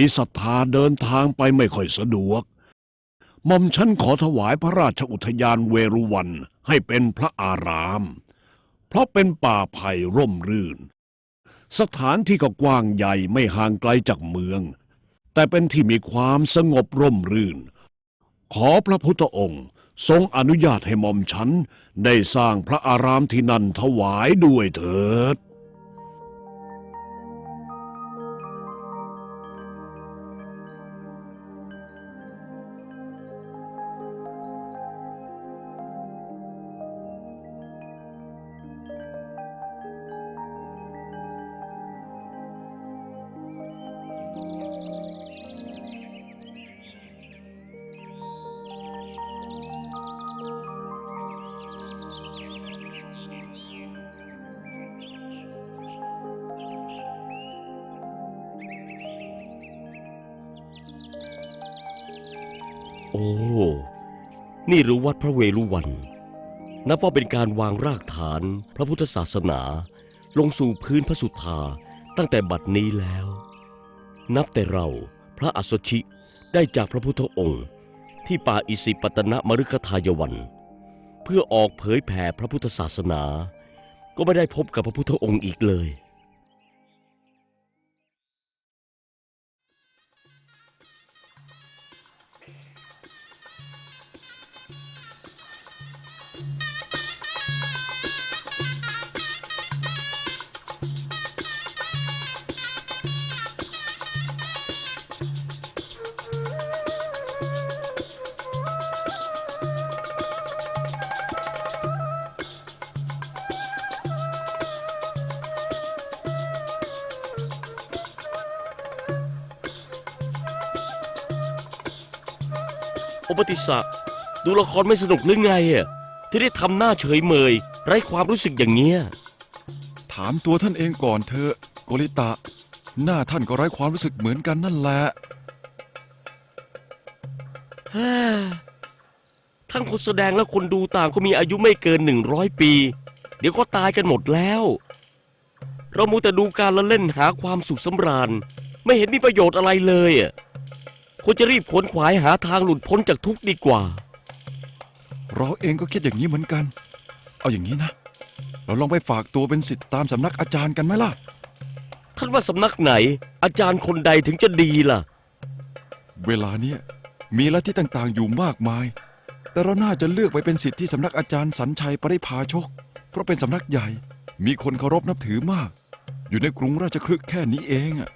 อิสธาเดินทางไปไม่ค่อยสะดวกหม่อมฉันขอถวายพระราชอุทยานเวรุวันให้เป็นพระอาราม เพราะเป็นป่าไผ่ร่มรื่น สถานที่ก็กว้างใหญ่ไม่ห่างไกลจากเมือง แต่เป็นที่มีความสงบร่มรื่น ขอพระพุทธองค์ทรงอนุญาตให้หม่อมฉันได้สร้างพระอารามที่นั่นถวายด้วยเถิด โอ้ นี่หรือวัดพระเวรุวัน นับว่าเป็นการวางรากฐานพระพุทธศาสนา ลงสู่พื้นพระสุธาตั้งแต่บัดนี้แล้ว นับแต่เราพระอัสชิได้จากพระพุทธองค์ ที่ป่าอิสิปตนมฤคทายวัน เพื่อออกเผยแผ่พระพุทธศาสนา ก็ไม่ได้พบกับพระพุทธองค์อีกเลย โอปติสะดูละครไม่สนุกหรือไงอะที่ได้ทำหน้าเฉยเมย ไร้ความรู้สึกอย่างเงี้ย ถามตัวท่านเองก่อนเถอะโกริตะ หน้าท่านก็ไร้ความรู้สึกเหมือนกันนั่นแหละ ทั้งคนแสดงและคนดูต่างก็มีอายุไม่เกินหนึ่งร้อยปี เดี๋ยวก็ตายกันหมดแล้ว เรามูแต่ดูการละเล่นหาความสุขสำราญ ไม่เห็นมีประโยชน์อะไรเลยอะ ควรจะรีบขวนขวายหาทางหลุดพ้นจากทุกข์ดีกว่า เราเองก็คิดอย่างนี้เหมือนกัน เอาอย่างนี้นะ เราลองไปฝากตัวเป็นสิทธิ์ตามสำนักอาจารย์กันไหมล่ะ ท่านว่าสำนักไหน อาจารย์คนใดถึงจะดีล่ะ เวลาเนี้ยมีลัทธิต่างๆ อยู่มากมาย แต่เราน่าจะเลือกไปเป็นสิทธิ์ที่สำนักอาจารย์สัญชัยปริพาชก เพราะเป็นสำนักใหญ่ มีคนเคารพนับถือมาก อยู่ในกรุงราชคลึกแค่นี้เองอะ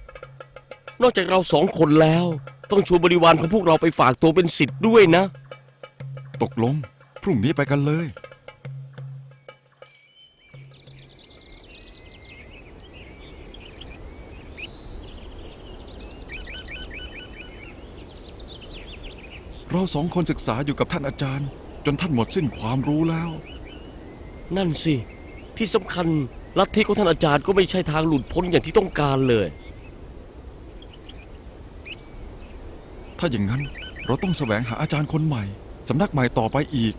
นอกจากเราสองคนแล้ว ต้องชวนบริวารของพวกเราไปฝากตัวเป็นสิทธิ์ด้วยนะ ตกลง พรุ่งนี้ไปกันเลย เราสองคนศึกษาอยู่กับท่านอาจารย์ จนท่านหมดสิ้นความรู้แล้ว นั่นสิ ที่สำคัญลัทธิของท่านอาจารย์ก็ไม่ใช่ทางหลุดพ้นอย่างที่ต้องการเลย ถ้าอย่างนั้นเราต้องแสวงหาอาจารย์คนใหม่ สำนักใหม่ต่อไปอีก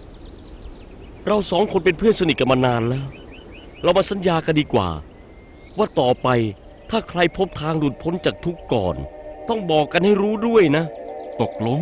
เราสองคนเป็นเพื่อนสนิทกันมานานแล้ว เรามาสัญญากันดีกว่า ว่าต่อไปถ้าใครพบทางหลุดพ้นจากทุกข์ก่อน ต้องบอกกันให้รู้ด้วยนะ ตกลง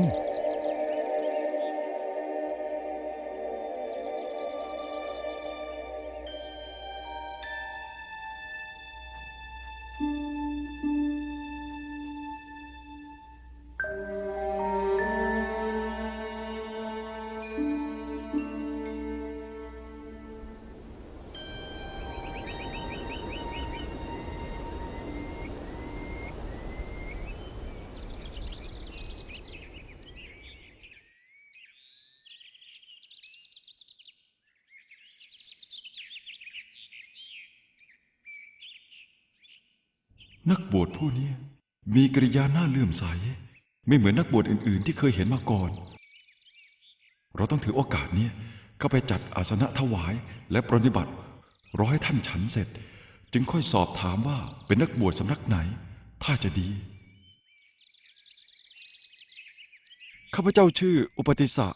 นักบวชผู้นี้มีกริยาหน้าเลื่อมใส ไม่เหมือนนักบวชอื่น ๆ ที่เคยเห็นมาก่อน เราต้องถือโอกาสนี้เข้าไปจัดอาสนะถวายและปรนนิบัติรอให้ท่านฉันเสร็จ จึงค่อยสอบถามว่าเป็นนักบวชสำนักไหน ถ้าจะดี ข้าพเจ้าชื่ออุปติสะ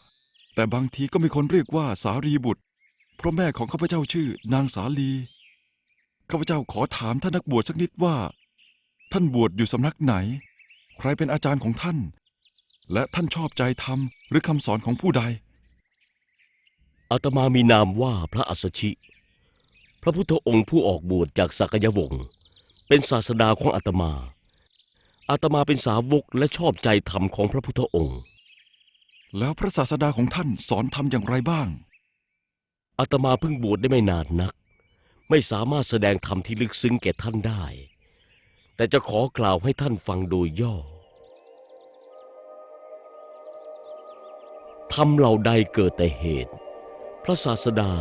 แต่บางทีก็มีคนเรียกว่าสารีบุตร เพราะแม่ของข้าพเจ้าชื่อนางสาลี ข้าพเจ้าขอถามท่านนักบวชสักนิดว่า ท่านบวชอยู่สำนักไหน ใครเป็นอาจารย์ของท่าน และท่านชอบใจธรรมหรือคำสอนของผู้ใด อาตมามีนามว่าพระอัสสชิ พระพุทธองค์ผู้ออกบวชจากสักยวงศ์เป็นศาสดาของอาตมา อาตมาเป็นสาวกและชอบใจธรรมของพระพุทธองค์ แล้วพระศาสดาของท่านสอนธรรมอย่างไรบ้าง อาตมาเพิ่งบวชได้ไม่นานนัก ไม่สามารถแสดงธรรมที่ลึกซึ้งแก่ท่านได้ แต่จะขอกล่าวให้ท่านฟังโดยย่อธรรมเหล่าใดเกิดแต่เหตุ พระศาสดา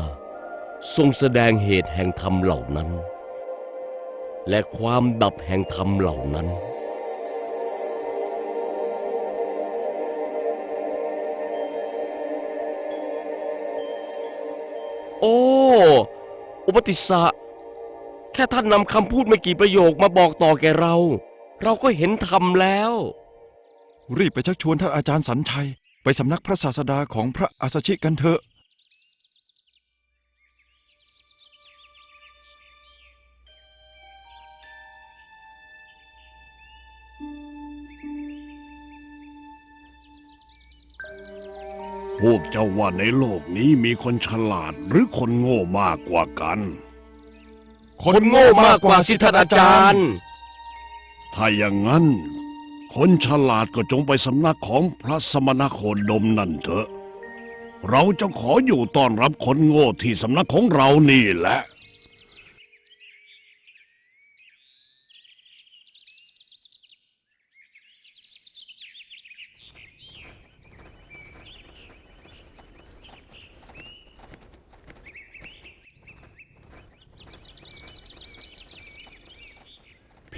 ทรงแสดงเหตุแห่งธรรมเหล่านั้น และความดับแห่งธรรมเหล่านั้น โอ้ อุปติสสะ แค่ท่านนำคำพูดไม่กี่ประโยคมาบอกต่อแก่เรา เราก็เห็นธรรมแล้ว รีบไปชักชวนท่านอาจารย์สัญชัย ไปสำนักพระศาสดาของพระอัสสชิกันเถอะ พวกเจ้าว่าในโลกนี้มีคนฉลาดหรือคนโง่มากกว่ากัน คนโง่มากกว่าสิทธาอาจารย์ ถ้าอย่างนั้น คนฉลาดก็จงไปสำนักของพระสมณโคดมนั่นเถอะ เราจะขออยู่ต้อนรับคนโง่ที่สำนักของเรานี่แหละ